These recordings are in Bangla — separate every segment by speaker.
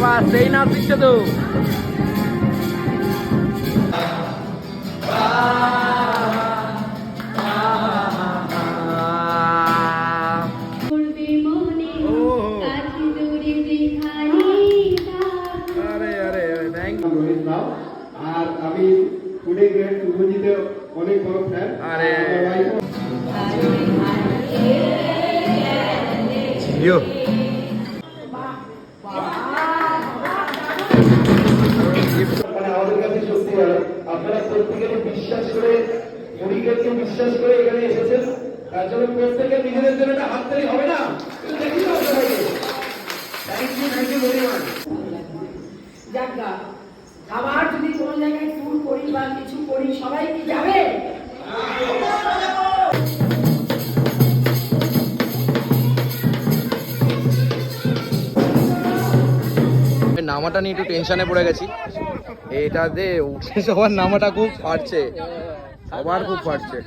Speaker 1: বাবা সেই নাচ দিচ্ছে তো
Speaker 2: করবে মনে
Speaker 1: ও।
Speaker 2: আজ দূরে যেখানে থাকো।
Speaker 1: আরে আরে থ্যাংক
Speaker 3: রোহিত রাও আর আমি পুনে গ্রেড শুভজিতের অনেক বড় ফ্যান
Speaker 1: আরে।
Speaker 3: ইউ বিশ্বাস করে এখানে এসেছেন। তার জন্য প্রত্যেকে নিজেদের জন্য একটা হাততালি হবে না? দেখি তো thank you thank you very
Speaker 4: much আবার যদি কোনো জায়গায় ট্যুর করি বা কিছু করি সবাই কি যাবে?
Speaker 1: নামাটা নিয়ে একটু টেনশনে পড়ে গেছি। এটাতে উঠে সবার নামাটা খুব ফাটছে। সবার খুব ফাটছে।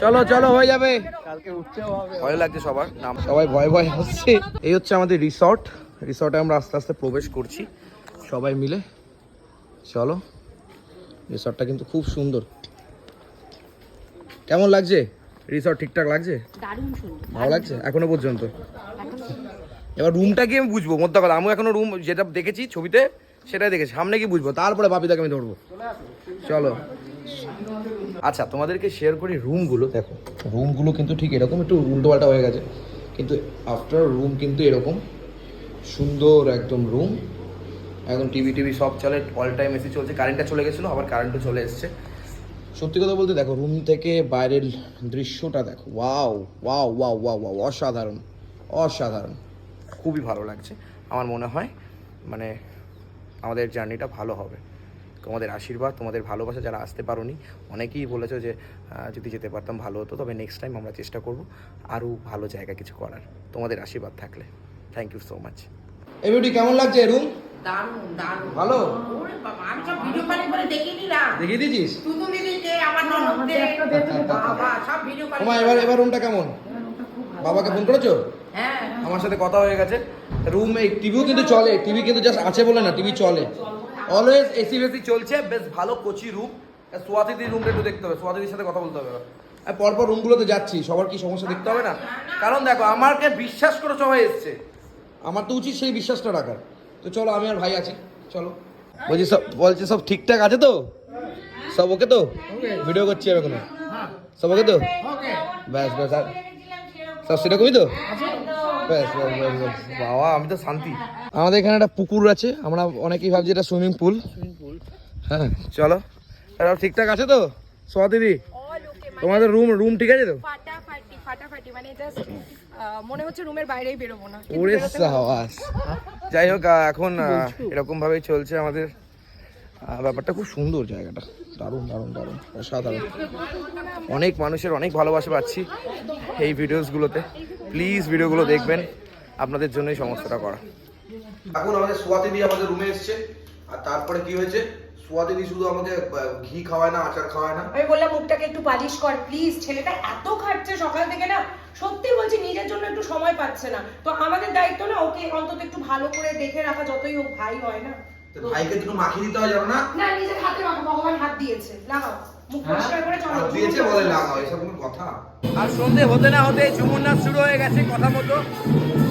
Speaker 1: চলো চলো হয়ে যাবে। কালকে উঠতেও হবে। ভয় লাগছে সবার নাম সবাই ভয় ভয় হচ্ছে এই হচ্ছে আমাদের রিসর্ট। রিসর্টে আমরা আস্তে আস্তে প্রবেশ করছি। সবাই মিলে। চলো। রিসর্টটা কিন্তু খুব সুন্দর। কেমন লাগছে? রিসর্ট ঠিকঠাক লাগছে? ভালো লাগছে? এখনও পর্যন্ত? এবার রুমটা কি আমি বুঝব মধ্যে কথা। আমি এখনও রুম যেটা দেখেছি ছবিতে সেটাই দেখেছি। সামনে কি বুঝব। তারপরে বাপিদাকে আমি ধরবো। চলো। আচ্ছা তোমাদেরকে শেয়ার করি রুমগুলো দেখো। রুমগুলো কিন্তু ঠিক এরকম, একটু উল্টো পাল্টা হয়ে গেছে। কিন্তু আফটার রুম কিন্তু এরকম। সুন্দর একদম রুম একদম টিভি টিভি সব চলে অল টাইম এসি চলছে। কারেন্টটা চলে গেছিল, আবার কারেন্টও চলে এসছে। সত্যি কথা বলতে, দেখো রুম থেকে বাইরের দৃশ্যটা দেখো। Wow wow wow wow wow অসাধারণ অসাধারণ। খুবই ভালো লাগছে। আমার মনে হয় মানে আমাদের জার্নিটা ভালো হবে। তোমাদের আশীর্বাদ তোমাদের ভালোবাসা যারা আসতে পারোনি অনেকেই বলেছ যে যদি যেতে পারতাম ভালো হতো তবে নেক্সট টাইম আমরা চেষ্টা করব আরও ভালো জায়গা কিছু করার। তোমাদের আশীর্বাদ থাকলে। থ্যাংক ইউ সো মাচ এই বিউটি কেমন লাগছে রুম
Speaker 4: দারুণ দারুণ।
Speaker 1: ভালো?
Speaker 4: আমি সব ভিডিও কলিং করে দেখে নিলাম
Speaker 1: দেখিয়ে
Speaker 4: তুতু দিদিকে আমার ননদদের বাবা সব ভিডিও কলিং
Speaker 1: তোমার এবার এবার রুমটা কেমন? বাবাকে ফোন করেছ?
Speaker 4: হ্যাঁ।
Speaker 1: আমার সাথে কথা হয়ে গেছে। রুম এই টিভিও কিন্তু চলে টিভি কিন্তু জাস্ট আছে বলে না টিভি চলে। অলওয়েজ এসি বেসি চলছে বেশ ভালো কোচি রুম সোয়াতিদির রুমটা একটু দেখতে হবে সোয়াতিদির সাথে কথা বলতে হবে আর পরপর রুমগুলোতে যাচ্ছি সবার কি সমস্যা দেখতে হবে না? কারণ দেখো আমাকে বিশ্বাস করে সবাই এসছে। আমার তো উচিত সেই বিশ্বাসটা রাখার। তো চলো আমি আর ভাই আছি। চলো। বলছি সব বলছি সব ঠিকঠাক আছে তো? সব ওকে তো? ভিডিও করছি আমি এখনও। সব ওকে তো? ব্যাস ব্যাস আর সব সেরকমই তো? বাবা আমি তো শান্তি। আমাদের এখানে একটা পুকুর আছে আমরা অনেকেই ভাবছি এটা সুইমিং পুল। হ্যাঁ চলো। ঠিকঠাক আছে তো? সোয়া দিদি তোমাদের রুম রুম ঠিক আছে তো?
Speaker 5: ফাটাফাটি মানে জাস্ট মনে হচ্ছে রুমের বাইরেই বেরোবো না।
Speaker 1: ওরে সাবাস যাই হোক এখন এরকম ভাবেই চলছে আমাদের। ব্যাপারটা খুব সুন্দর জায়গাটা। দারুণ দারুণ দারুণ। অসাধারণ। অনেক মানুষের অনেক ভালোবাসা পাচ্ছি এই ভিডিওসগুলোতে প্লিজ ভিডিওগুলো দেখবেন আপনাদের জন্যই সমস্তটা করা। এখন আমাদের সোয়াতি দিয়ে আমাদের রুমে এসছে আর তারপরে কি হয়েছে? সোয়াতি শুধু আমাকে ঘি খাওয়ায় না আচার খাওয়ায় না।
Speaker 4: আমি বললাম মুখটাকে একটু পালিশ কর প্লিজ ছেলেটা এত খাটছে সকাল থেকে না সত্যি বলছি নিজের জন্য একটু সময় পাচ্ছে না। তো আমাদের দায়িত্ব না ওকে অন্তত একটু ভালো করে দেখে রাখা যতই হোক ভাই হয় না।
Speaker 1: ভাইকে দুটো মাখিয়ে দিতে হয় জানো না?
Speaker 4: না নিজের হাতে মাখো ভগবান হাত দিয়েছে লাগাও মুখ পরিষ্কার করে চলো।
Speaker 1: আর সন্ধে হতে না হতে ঝুমুর নাচ শুরু হয়ে গেছে কথা মতো।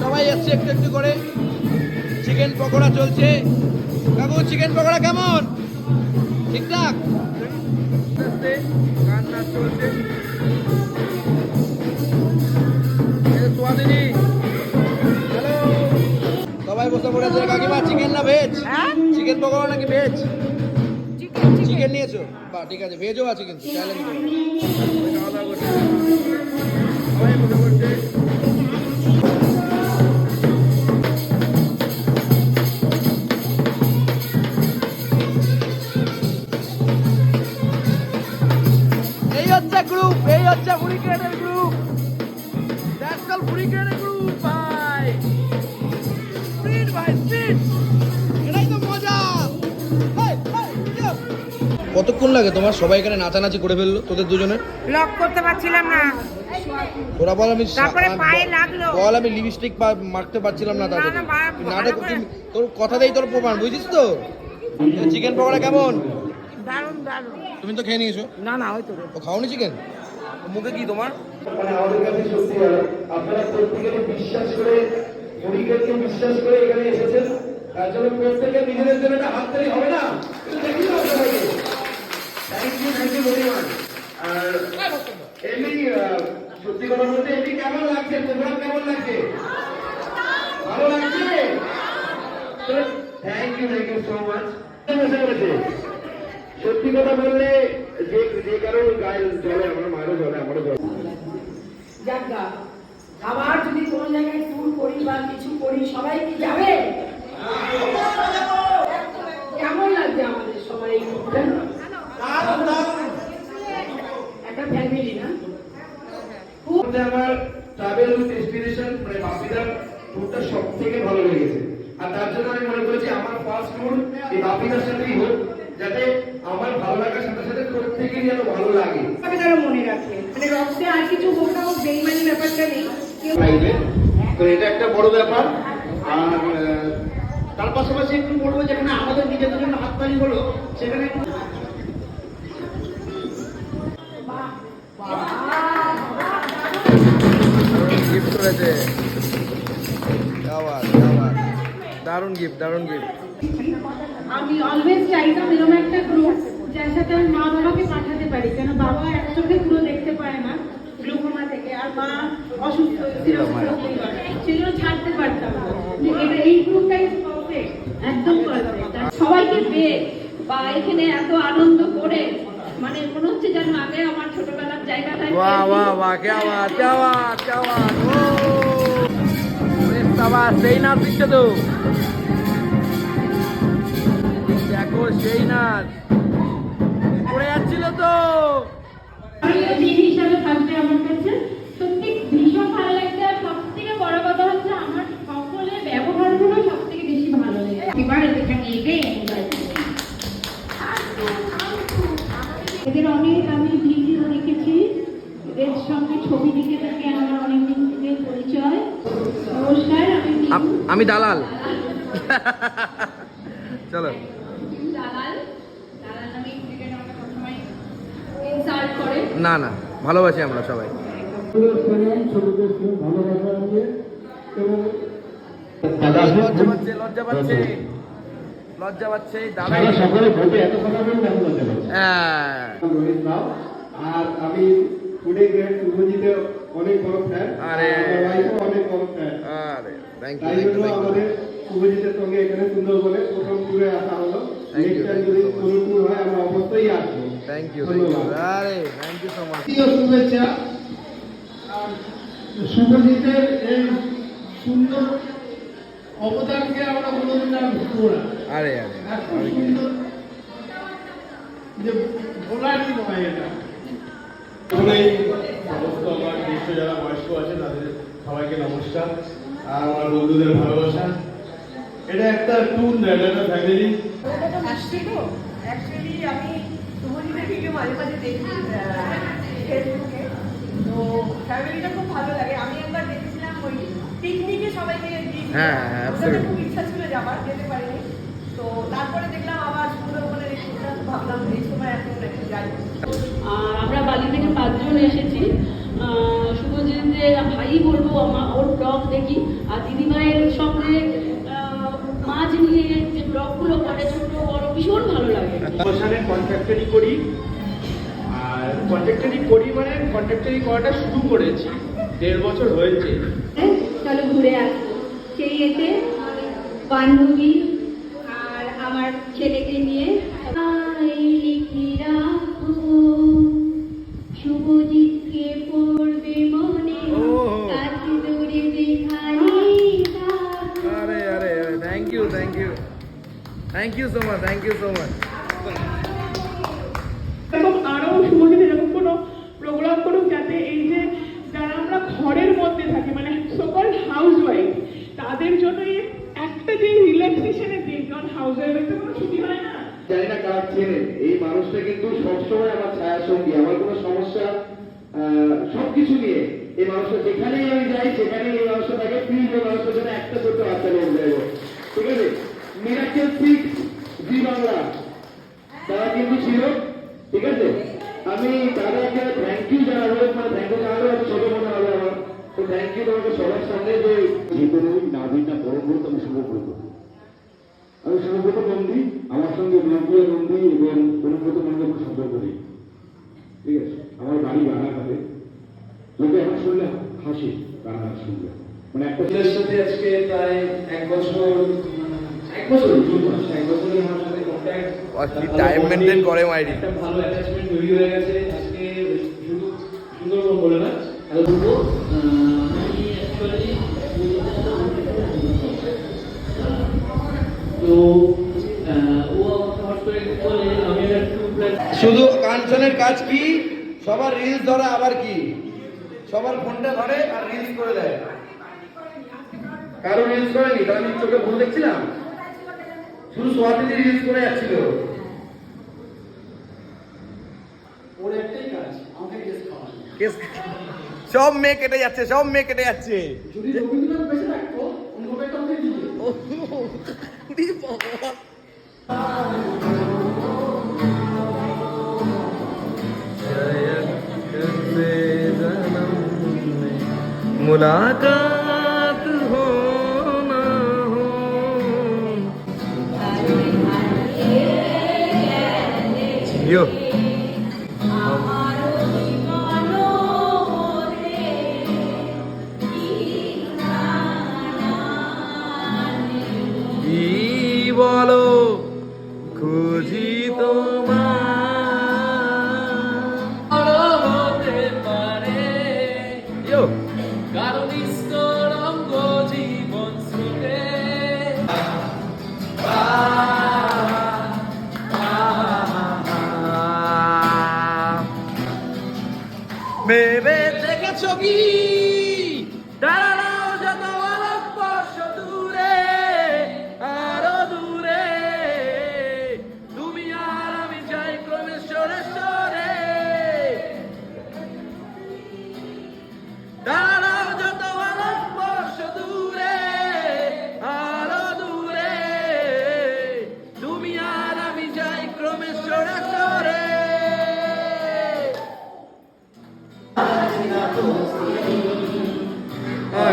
Speaker 1: সবাই যাচ্ছে একটু একটু করে। চিকেন পকোড়া চলছে। কাকু চিকেন পকোড়া কেমন? ঠিকঠাক? গান নাচ চলছে সবাই বসে পড়েছে কাকিমা চিকেন না ভেজ চিকেন পকোড়া নাকি ভেজ চিকেন নিয়েছো। বা, ঠিক আছে, ভেজও আছে কিন্তু চাইলে নিতে পারো। এই হচ্ছে গ্রুপ এই হচ্ছে ফুরিকেটের গ্রুপ কল ফুরিকেটের গ্রুপ কতক্ষণ লাগে তোমার? সবাই এখানে নাচানাচি করে ফেলল তোদের দুজনের?
Speaker 6: লক করতে পারছিলাম না।
Speaker 1: তোরা বল আমি
Speaker 6: তারপরে পায়ে লাগল।
Speaker 1: বল আমি লিপস্টিক মারতে পারছিলাম না তাদের নাটক তোর কথা দেই তোর প্রমাণ বুঝিস তো? চিকেন পকোড়া কেমন?
Speaker 6: দারুণ দারুণ।
Speaker 1: তুমি তো খেয়ে নিয়েছো?
Speaker 6: না না হয়তো
Speaker 1: ও খাওনি চিকেন মুখে কি তোমার?
Speaker 3: মানে আমাদের কাছে সত্যি আপনারা প্রত্যেকেরই বিশ্বাস করে মুড়িদেরকে বিশ্বাস করে এখানে এসেছেন। তার জন্য প্রত্যেকে নিজেদের জন্য একটা হাততালি হবে না? দেখি তো আপনাদেরকে thank you thank you very much আর এমনি আহ, সত্যি কথা বলতে এমনি কেমন লাগছে? প্রোগ্রাম কেমন লাগছে? ভালো লাগছে? Thank you thank you so much বসে সত্যি কথা বললে যে যে কারও গায়ে জলে আমার মায়েরও জলে আমারও জলে।
Speaker 7: আবার যদি কোন জায়গায় ট্যুর করি বা কিছু করি সবাই কি যাবে কেমন লাগছে আমাদের সবাই এই ট্যুরটা? একটা ফ্যামিলি না
Speaker 3: মধ্যে আমার ট্রাভেল উইথ ডেস্টিনেশন মানে বাপিদার ট্যুরটা সব থেকে ভালো লেগেছে আর তার জন্য আমি মনে করেছি আমার ফার্স্ট ট্যুর এই বাপিদার সাথেই হোক যাতে আমার ভালো লাগার সাথে সাথে প্রত্যেকেরই যেন ভালো লাগে।
Speaker 7: তবে তারা মনে রাখে। মানে রক্তে আর কিছু হোক না হোক বেইমানি ব্যাপারটা নেই।
Speaker 3: তো এটা একটা বড় ব্যাপার। আর তার পাশাপাশি একটু বলব যেখানে আমাদের নিজেদের জন্য হাততালি হলো সেখানে
Speaker 1: গিফট আবার দারুণ গিফট দারুণ গিফট
Speaker 2: আমি অলওয়েজ চাইতাম এরকম একটা গ্রুপ যার সাথে আমি মা বাবাকে পাঠাতে পারি কেন বাবা এক চোখে পুরো দেখতে পারে না গ্লুকোমা থেকে আর মা অসুস্থ সেজন্য ছাড়তে পারতাম না। এই গ্রুপটাই একদম সবাইকে পেয়ে বা এখানে এত আনন্দ করে মানে মনে হচ্ছে যেন আগে আমার ছোটবেলার জায়গাটায়
Speaker 1: বাহ বাহ বাহ কে আওয়াজ কে আওয়াজ সেই নাচ দেখো সেই নাচ
Speaker 2: দিন হিসাবে থাকবে আমার কাছে? সত্যি ভীষণ ভালো লাগছে আর সব থেকে বড় কথা হচ্ছে আমার সকলের ব্যবহারগুলো সব থেকে বেশি ভালো লেগেছে। এবার এখানে এটাই এনজয় এদের অনেক আমি ভিডিও দেখেছি। এদের সঙ্গে ছবি দেখে থাকি আমার অনেক দিন থেকে পরিচয়। নমস্কার আমি
Speaker 1: আমি দালাল। চলো
Speaker 2: দালাল দালাল নামে ক্রিকেট আমাকে সবসময় ইনসাল্ট করে
Speaker 1: না না ভালোবাসি আমরা সবাই। লজ্জা পাচ্ছে লজ্জা পাচ্ছে লজ্জা পাচ্ছে দাদা
Speaker 3: সারা ভোটে এত কথা বলতে আমি লজ্জা পাচ্ছি।
Speaker 1: হ্যাঁ।
Speaker 3: রোহিত রাও আর আমি শুভজিতে অনেক বড় ফ্যান
Speaker 1: আরে।
Speaker 3: আমার ওয়াইফও অনেক বড় ফ্যান
Speaker 1: আরে থ্যাংক ইউ
Speaker 3: তাই
Speaker 1: থ্যাংক
Speaker 3: জন্য
Speaker 1: ইউ
Speaker 3: আমাদের শুভজিতের সঙ্গে এখানে সুন্দরবনে প্রথম ট্যুরে আসা হলো।
Speaker 1: Thank you,
Speaker 3: next time
Speaker 1: thank you
Speaker 3: যদি
Speaker 1: so much.
Speaker 3: কোনো ট্যুর আমরা অবশ্যই আসব
Speaker 1: থ্যাংক ইউ থ্যাংক ইউ আরে থ্যাংক ইউ সো মাচ
Speaker 3: শুভেচ্ছা। শুভজিতের এই সুন্দর অবদানকে আমরা কোনোদিন আর ভুলবো না।
Speaker 1: আরে আরে
Speaker 3: আর সুন্দর যে বলারই নয় এটা।
Speaker 8: সমস্ত আমার বিশ্ব যারা বয়স্ক আছে তাদের সবাইকে নমস্কার। আর আমার বন্ধুদের ভালোবাসা। এটা একটা ট্যুর না এটা একটা ফ্যামিলি
Speaker 7: আসছি তো অ্যাকচুয়ালি আমি ভিডিও মাঝে মাঝে দেখি ফেসবুকে। তো ফ্যামিলিটা খুব ভালো লাগে। আমি একবার দেখেছিলাম ওই পিকনিকে সবাইকে।
Speaker 1: হ্যাঁ, হ্যাঁ,
Speaker 7: খুব ইচ্ছা ছিল যাবার যেতে পারিনি। তো তারপরে দেখলাম আবার সুন্দরবনের এই ট্যুরটা ভাবলাম এই সময় এখন একটু যাই।
Speaker 2: আর আমরা বালি থেকে পাঁচজন এসেছি। আহ, শুভজিতের ভাই বলব আমার ওর ব্লগ দেখি। আর দিদিভাইয়ের সঙ্গে মাছ যে ব্লগগুলো করে ছোট বড় ভীষণ ভালো লাগে।
Speaker 3: প্রমোশনে কন্ট্রাক্টারি করি। আর কন্ট্রাক্টারি করি মানে কন্ট্রাক্টারি করাটা শুরু করেছি দেড় বছর হয়েছে।
Speaker 2: চলো ঘুরে আসব সেই এতে বান্ধবী আর আমার ছেলেকে নিয়ে
Speaker 1: thank you so much thank you so much
Speaker 9: এবং আরও শুভজিৎ এরকম কোনো প্রোগ্রাম করুক যাতে এই যে যারা আমরা ঘরের মধ্যে থাকি মানে সকল হাউস ওয়াইফ তাদের জন্য একটা যে রিল্যাক্সেশনের দিন কারণ হাউস ওয়াইফের তো কোনো ছুটি হয় না।
Speaker 3: জানি না কার চেনে এই মানুষটা কিন্তু সবসময় আমার ছায়া সঙ্গী আমার কোনো সমস্যা আহ, সবকিছু নিয়ে। এই মানুষটা যেখানেই আমি যাই সেখানেই এই মানুষটা থাকে প্লিজ এই মানুষটার জন্য একটা ছোট্ট বাচ্চা নিয়ে যাব ঠিক আছে মিরাকেল সিক্স জি বাংলা তারা কিন্তু ছিল ঠিক আছে আমি তাদেরকে থ্যাংক ইউ জানাব মানে থ্যাংক ইউ জানাব আমি ছোট মনে হবে আমার তো থ্যাংক ইউ তোমাকে সবার সামনে যে যেহেতু নাবিন না বড় বড় আমি শুভব্রত আমি শুভব্রত নন্দী আমার সঙ্গে বিরোধীয় নন্দী এবং অনুব্রত নন্দী সম্পর্ক নেই ঠিক আছে আমার বাড়ি রানাঘাটে লোকে এখন শুনলে হাসি রানাঘাট শুনলে মানে একটা ছেলের সাথে আজকে প্রায় এক বছর এক বছর জুন মাস। এক বছরই আমার সাথে কন্ট্যাক্ট
Speaker 1: টাইম মেনটেন করে মাইরি?
Speaker 3: একটা ভালো অ্যাটাচমেন্ট তৈরি হয়ে গেছে। আজকে শুধু সুন্দরবন বলে না? আমি অ্যাকচুয়ালি তো
Speaker 1: শুধু কাঞ্চনের কাজ কি? সবার রিলস ধরা আবার কি? সবার ফোনটা ধরে আর রিলস করে দেয়।
Speaker 3: কারও রিলস করেনি তাহলে আমি চোখে ভুল দেখছিলাম? শুধু সোয়াতিতে রিলস করে যাচ্ছিল। ওর একটাই কাজ আমাকে কেস খাওয়ানো।
Speaker 1: কেস- সব মেয়ে কেটে যাচ্ছে সব মেয়ে কেটে যাচ্ছে।
Speaker 3: যদি রবীন্দ্রনাথ বেঁচে থাকতো অন্য একটা আমাকে দিবে
Speaker 1: मुलाकात हो ना हो जियो কি বলো খুঁজি দেখেছ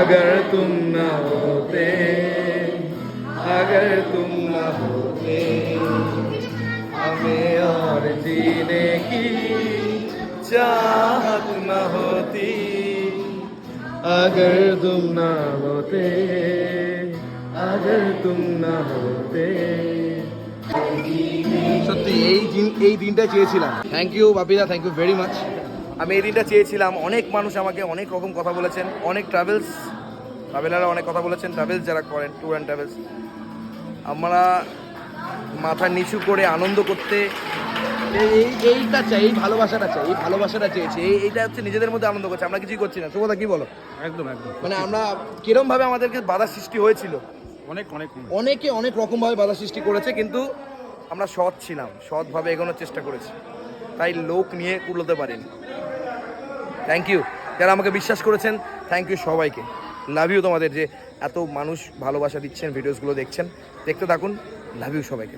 Speaker 1: अगर तुम न होते अगर तुम न होते हमें और जीने की चाहत न होती अगर तुम न होते अगर तुम न होते সত্যি এই দিন এই দিনটা চেয়েছিলাম থ্যাংক ইউ বাপিদা থ্যাংক ইউ ভেরি মাচ আমি এই দিনটা চেয়েছিলাম অনেক মানুষ আমাকে অনেক রকম কথা বলেছেন অনেক ট্রাভেলস ট্রাভেলাররা অনেক কথা বলেছেন ট্রাভেলস যারা করেন ট্যুর অ্যান্ড ট্রাভেলস আমরা মাথা নিচু করে আনন্দ করতে এই এই- এইটা চাই এই ভালোবাসাটা চাই এই ভালোবাসাটা চেয়েছি এই এইটা হচ্ছে নিজেদের মধ্যে আনন্দ করছে আমরা কিছুই করছি না। সুবোধা কি বলো?
Speaker 8: একদম একদম।
Speaker 1: মানে আমরা কিরম ভাবে আমাদেরকে বাধা সৃষ্টি হয়েছিল?
Speaker 8: অনেক অনেক
Speaker 1: অনেকে অনেক রকমভাবে বাধা সৃষ্টি করেছে কিন্তু আমরা সৎ ছিলাম সৎভাবে এগোনোর চেষ্টা করেছি। তাই লোক নিয়ে কুলোতে পারিনি। থ্যাংক ইউ যারা আমাকে বিশ্বাস করেছেন থ্যাংক ইউ সবাইকে। লাভ ইউ তোমাদের যে এত মানুষ ভালোবাসা দিচ্ছেন ভিডিওসগুলো দেখছেন। দেখতে থাকুন লাভ ইউ সবাইকে।